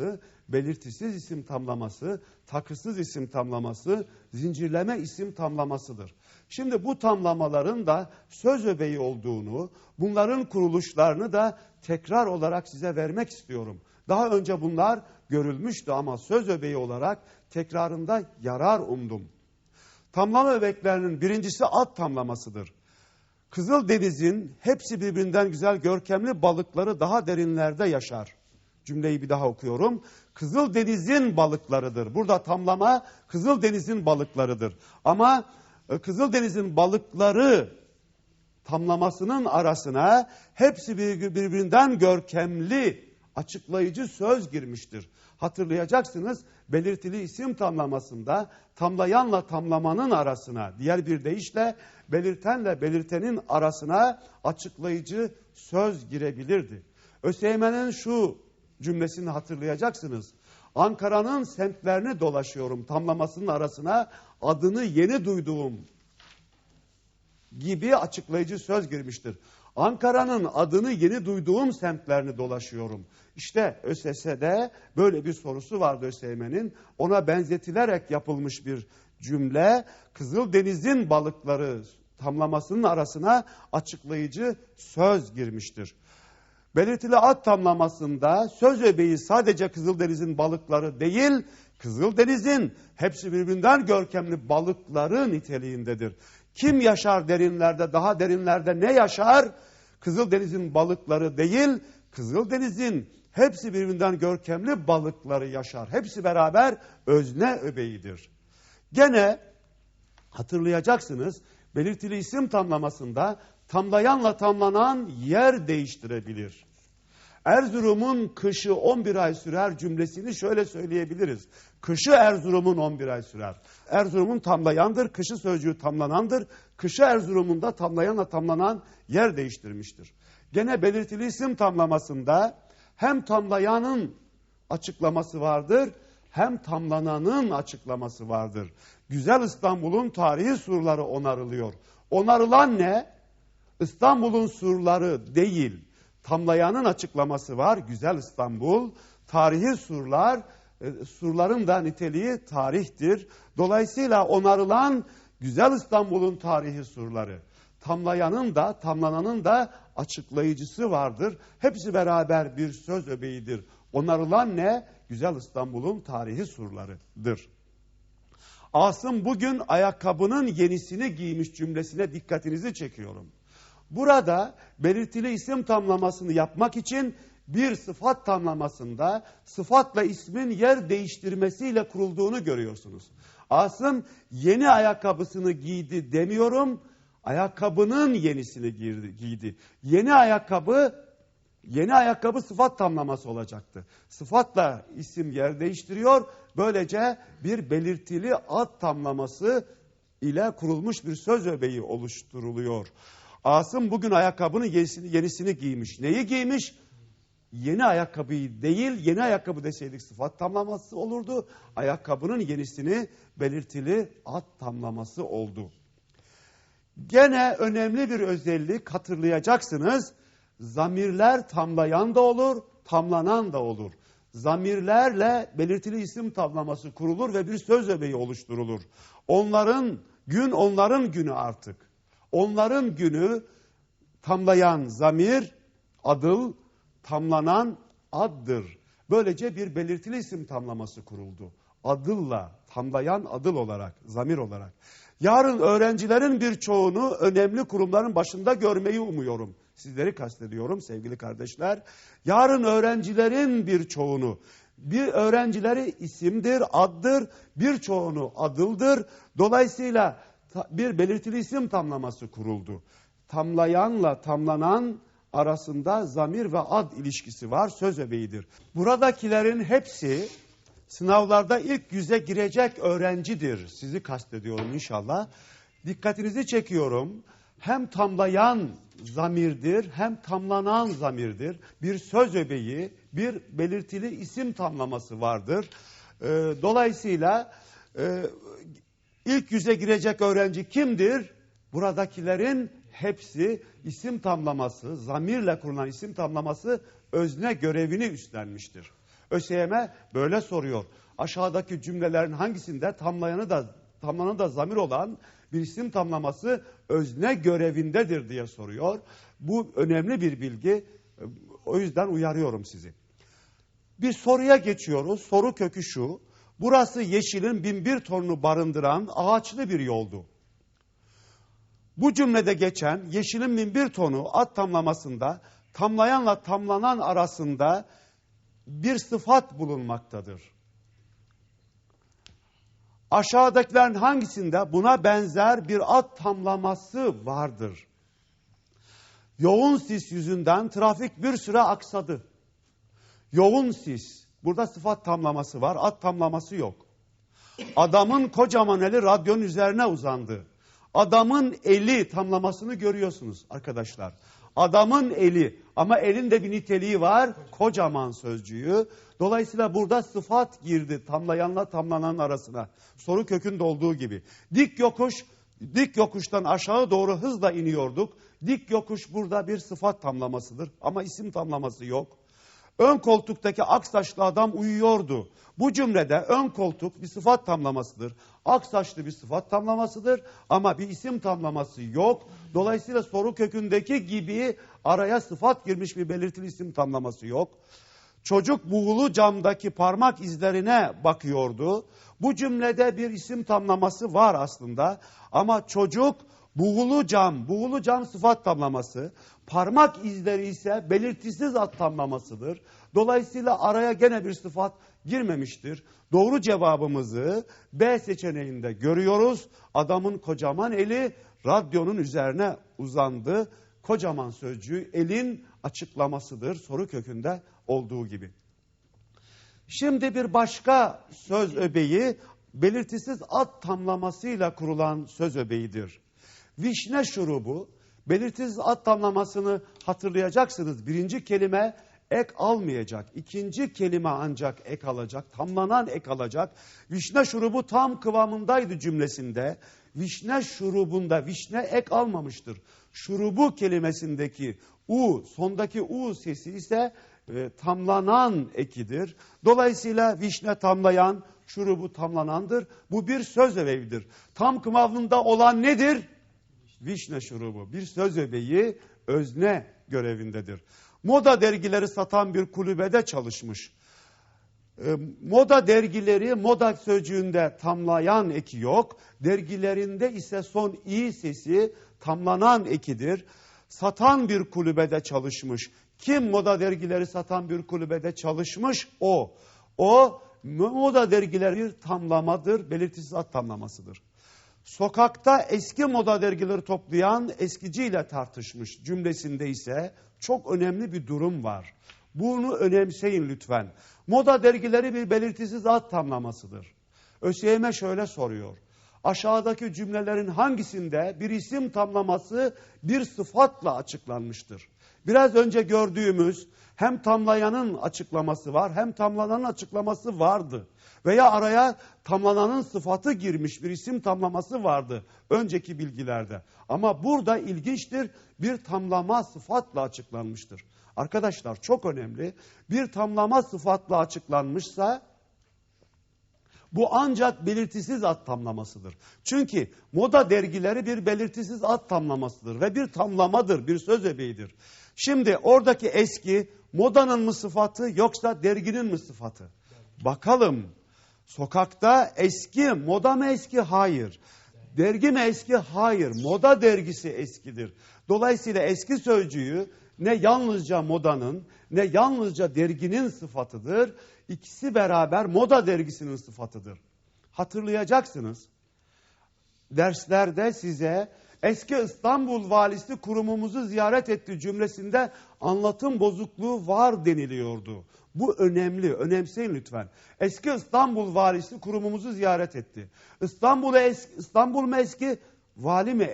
tamlaması, belirtisiz isim tamlaması, takısız isim tamlaması, zincirleme isim tamlamasıdır. Şimdi bu tamlamaların da söz öbeği olduğunu, bunların kuruluşlarını da tekrar olarak size vermek istiyorum. Daha önce bunlar görülmüştü ama söz öbeği olarak tekrarında yarar umdum. Tamlama öbeklerinin birincisi ad tamlamasıdır. Kızıldeniz'in hepsi birbirinden güzel görkemli balıkları daha derinlerde yaşar. Cümleyi bir daha okuyorum. Kızıldeniz'in balıklarıdır. Burada tamlama Kızıldeniz'in balıklarıdır. Ama e, Kızıldeniz'in balıkları tamlamasının arasına hepsi birbirinden görkemli açıklayıcı söz girmiştir. Hatırlayacaksınız belirtili isim tamlamasında tamlayanla tamlamanın arasına diğer bir deyişle belirtenle belirtenin arasına açıklayıcı söz girebilirdi. ÖSYM'nin şu cümlesini hatırlayacaksınız. Ankara'nın semtlerini dolaşıyorum tamlamasının arasına adını yeni duyduğum gibi açıklayıcı söz girmiştir. Ankara'nın adını yeni duyduğum semtlerini dolaşıyorum. İşte ÖSS'de böyle bir sorusu vardı ÖSYM'nin. Ona benzetilerek yapılmış bir cümle Kızıldeniz'in balıkları tamlamasının arasına açıklayıcı söz girmiştir. Belirtili ad tamlamasında söz öbeği sadece Kızıldeniz'in balıkları değil, Kızıldeniz'in hepsi birbirinden görkemli balıkları niteliğindedir. Kim yaşar derinlerde, daha derinlerde ne yaşar? Kızıldeniz'in balıkları değil, Kızıldeniz'in hepsi birbirinden görkemli balıkları yaşar. Hepsi beraber özne öbeğidir. Gene hatırlayacaksınız belirtili isim tamlamasında tamlayanla tamlanan yer değiştirebilir. Erzurum'un kışı 11 ay sürer cümlesini şöyle söyleyebiliriz. Kışı Erzurum'un 11 ay sürer. Erzurum'un tamlayandır, kışı sözcüğü tamlanandır. Kışı Erzurum'un da tamlayanla tamlanan yer değiştirmiştir. Gene belirtili isim tamlamasında hem tamlayanın açıklaması vardır hem tamlananın açıklaması vardır. Güzel İstanbul'un tarihi surları onarılıyor. Onarılan ne? İstanbul'un surları değil. Tamlayanın açıklaması var. Güzel İstanbul, tarihi surlar, e, surların da niteliği tarihtir. Dolayısıyla onarılan Güzel İstanbul'un tarihi surları. Tamlayanın da, tamlananın da açıklayıcısı vardır. Hepsi beraber bir söz öbeğidir. Onarılan ne? Güzel İstanbul'un tarihi surlarıdır. Asım bugün ayakkabının yenisini giymiş cümlesine dikkatinizi çekiyorum. Burada belirtili isim tamlamasını yapmak için bir sıfat tamlamasında sıfatla ismin yer değiştirmesiyle kurulduğunu görüyorsunuz. Asım yeni ayakkabısını giydi demiyorum. Ayakkabının yenisini giydi. Yeni ayakkabı yeni ayakkabı sıfat tamlaması olacaktı. Sıfatla isim yer değiştiriyor. Böylece bir belirtili ad tamlaması ile kurulmuş bir söz öbeği oluşturuluyor. Asım bugün ayakkabının yenisini, yenisini giymiş. Neyi giymiş? Yeni ayakkabıyı değil, yeni ayakkabı deseydik sıfat tamlaması olurdu. Ayakkabının yenisini belirtili ad tamlaması oldu. Gene önemli bir özellik hatırlayacaksınız. Zamirler tamlayan da olur, tamlanan da olur. Zamirlerle belirtili isim tamlaması kurulur ve bir söz öbeği oluşturulur. Onların gün onların günü artık. Onların günü tamlayan zamir, adıl, tamlanan addır. Böylece bir belirtili isim tamlaması kuruldu. Adılla, tamlayan adıl olarak, zamir olarak. Yarın öğrencilerin birçoğunu önemli kurumların başında görmeyi umuyorum. Sizleri kastediyorum sevgili kardeşler. Yarın öğrencilerin birçoğunu, bir öğrencileri isimdir, addır, birçoğunu adıldır. Dolayısıyla bir belirtili isim tamlaması kuruldu. Tamlayanla tamlanan arasında zamir ve ad ilişkisi var, söz öbeğidir. Buradakilerin hepsi sınavlarda ilk yüze girecek öğrencidir. Sizi kastediyorum inşallah. Dikkatinizi çekiyorum. Hem tamlayan zamirdir hem tamlanan zamirdir. Bir söz öbeği, bir belirtili isim tamlaması vardır. Ee, dolayısıyla e, ilk yüze girecek öğrenci kimdir? Buradakilerin hepsi isim tamlaması, zamirle kurulan isim tamlaması özne görevini üstlenmiştir. ÖSYM böyle soruyor. Aşağıdaki cümlelerin hangisinde tamlayanı da tamlanı da zamir olan bir isim tamlaması özne görevindedir diye soruyor. Bu önemli bir bilgi. O yüzden uyarıyorum sizi. Bir soruya geçiyoruz. Soru kökü şu. Burası yeşilin binbir tonunu barındıran ağaçlı bir yoldu. Bu cümlede geçen yeşilin binbir tonu ad tamlamasında tamlayanla tamlanan arasında bir sıfat bulunmaktadır. Aşağıdakilerin hangisinde buna benzer bir ad tamlaması vardır? Yoğun sis yüzünden trafik bir süre aksadı. Yoğun sis. Burada sıfat tamlaması var, ad tamlaması yok. Adamın kocaman eli radyonun üzerine uzandı. Adamın eli tamlamasını görüyorsunuz arkadaşlar. Adamın eli ama elin de bir niteliği var. Kocaman sözcüğü. Dolayısıyla burada sıfat girdi tamlayanla tamlanan arasına. Soru kökünde olduğu gibi. Dik yokuş, dik yokuştan aşağı doğru hızla iniyorduk. Dik yokuş burada bir sıfat tamlamasıdır ama isim tamlaması yok. Ön koltuktaki aksaçlı adam uyuyordu. Bu cümlede ön koltuk bir sıfat tamlamasıdır. Aksaçlı bir sıfat tamlamasıdır ama bir isim tamlaması yok. Dolayısıyla soru kökündeki gibi araya sıfat girmiş bir belirtili isim tamlaması yok. Çocuk buğulu camdaki parmak izlerine bakıyordu. Bu cümlede bir isim tamlaması var aslında ama çocuk buğulu cam, buğulu cam sıfat tamlaması, parmak izleri ise belirtisiz ad tamlamasıdır. Dolayısıyla araya gene bir sıfat girmemiştir. Doğru cevabımızı B seçeneğinde görüyoruz. Adamın kocaman eli radyonun üzerine uzandı. Kocaman sözcüğü elin açıklamasıdır soru kökünde olduğu gibi. Şimdi bir başka söz öbeği belirtisiz ad tamlamasıyla kurulan söz öbeğidir. Vişne şurubu belirtisiz ad tamlamasını hatırlayacaksınız. Birinci kelime ek almayacak. İkinci kelime ancak ek alacak. Tamlanan ek alacak. Vişne şurubu tam kıvamındaydı cümlesinde. Vişne şurubunda vişne ek almamıştır. Şurubu kelimesindeki u, sondaki u sesi ise e, tamlanan ekidir. Dolayısıyla vişne tamlayan, şurubu tamlanandır. Bu bir söz öbeğidir. Tam kıvamında olan nedir? Vişne şurubu. Bir söz öbeği özne görevindedir. Moda dergileri satan bir kulübede çalışmış. E, moda dergileri moda sözcüğünde tamlayan eki yok. Dergilerinde ise son i sesi tamlanan ekidir. Satan bir kulübede çalışmış. Kim moda dergileri satan bir kulübede çalışmış? O. O moda dergileri bir tamlamadır, belirtisiz ad tamlamasıdır. Sokakta eski moda dergileri toplayan eskiciyle tartışmış cümlesinde ise çok önemli bir durum var. Bunu önemseyin lütfen. Moda dergileri bir belirtisiz ad tamlamasıdır. ÖSYM şöyle soruyor. Aşağıdaki cümlelerin hangisinde bir isim tamlaması bir sıfatla açıklanmıştır? Biraz önce gördüğümüz hem tamlayanın açıklaması var hem tamlananın açıklaması vardı. Veya araya tamlananın sıfatı girmiş bir isim tamlaması vardı önceki bilgilerde. Ama burada ilginçtir bir tamlama sıfatla açıklanmıştır. Arkadaşlar çok önemli bir tamlama sıfatla açıklanmışsa bu ancak belirtisiz ad tamlamasıdır. Çünkü moda dergileri bir belirtisiz ad tamlamasıdır ve bir tamlamadır, bir söz öbeğidir. Şimdi oradaki eski modanın mı sıfatı yoksa derginin mi sıfatı? Bakalım. Sokakta eski, moda mı eski? Hayır. Dergi mi eski? Hayır. Moda dergisi eskidir. Dolayısıyla eski sözcüğü ne yalnızca modanın ne yalnızca derginin sıfatıdır. İkisi beraber moda dergisinin sıfatıdır. Hatırlayacaksınız. Derslerde size eski İstanbul valisi kurumumuzu ziyaret etti cümlesinde anlatım bozukluğu var deniliyordu. Bu önemli, önemseyin lütfen. Eski İstanbul valisi kurumumuzu ziyaret etti. İstanbul, es İstanbul mu eski, vali mi